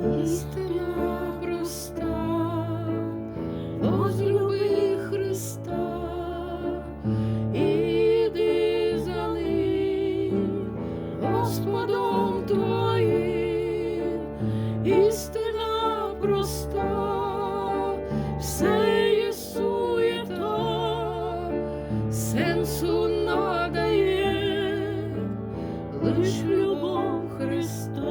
істина проста, возлюби Христа, іди за ним, Господом твоїм, істина проста, все є суєта, сенсу надає лиш любов Христа,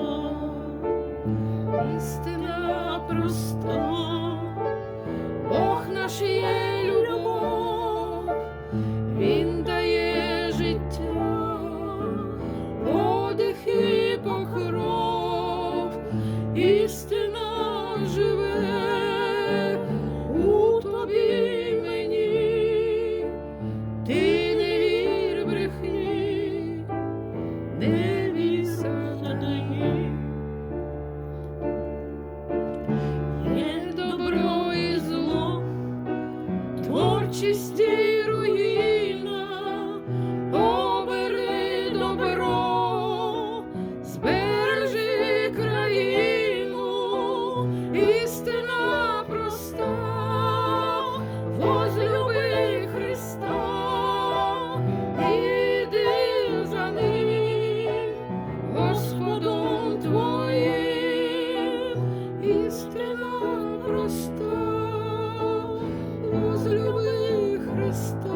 істина проста, Бог наш є любов, Він дає життя, подих і покров, істина живе у тобі мені, ти не вір брехні, нечистій руїна, обери добро, збережи країну, істина проста, возлюби Христа, іди за ним, Господом твоїм, істина проста. возлюби. Christ.